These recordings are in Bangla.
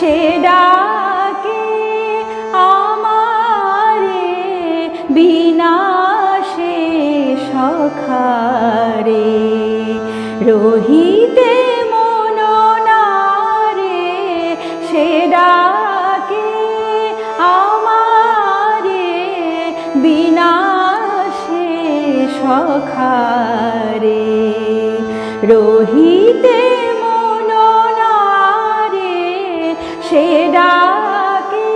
সে ডাকে আমারে বিনাশে সখারে। রোহিতে মননারে সে ডাকে আমারে বিনাশে সখারে। রোহিতে সে ডাকে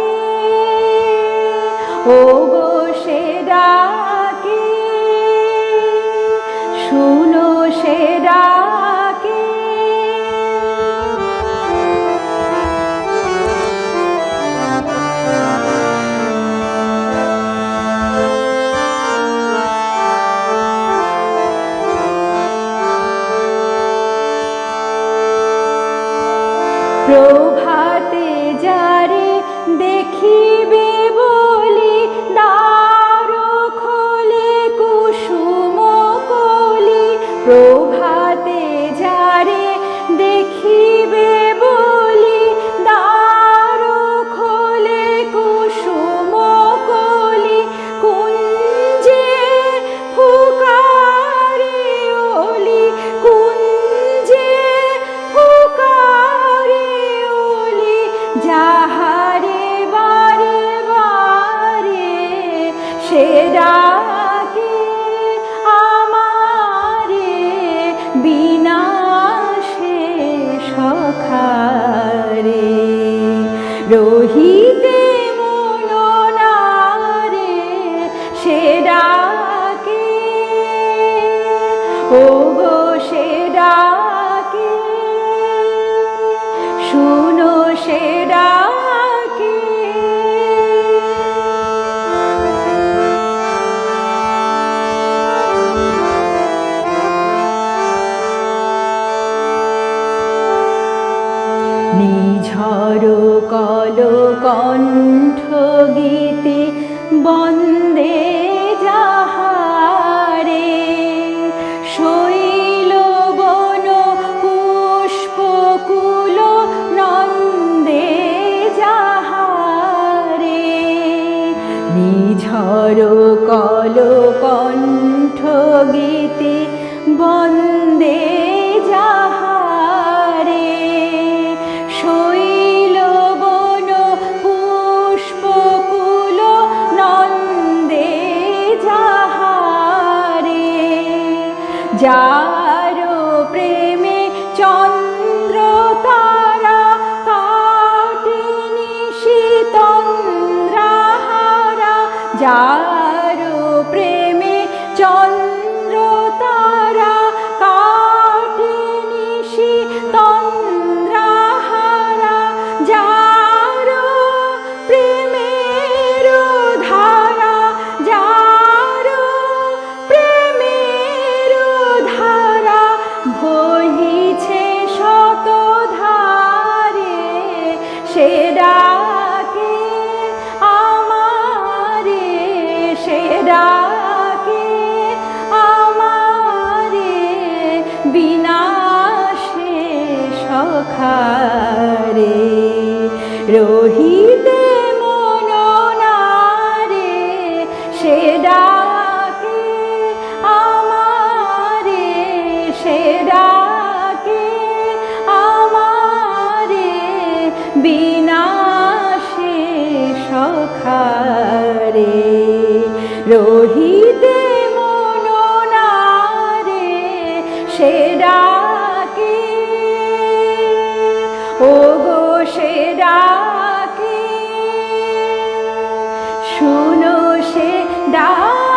ও গো প্রভাতে যারে দেখিবে বলি, দ্বার খোলে কুসুম কলি, কুঞ্জে ফুকারে ওলি, কুঞ্জে ফুকারে ওলি, যাহারে বারে বারে সে রহিতে নিঝর কল কণ্ঠ গীতি, বন্দে যাহারে। শৈল বন পুষ্পকুল নন্দে যাহারে। নিঝর কল কণ্ঠ গীতি, বন্দে যার প্রেমে চন্দ্র তারা কাটিনি শীতন্দ্রাহারা যার বহিছে শত ধারে সে ডাকে আমারে সে ডাকে আমারে বিনাশে সখারে রহিতে বিনাশে সখারে রহিতে মননারে সে ডাকে। ও গো সে ডাকে শুনো সে ডাকে।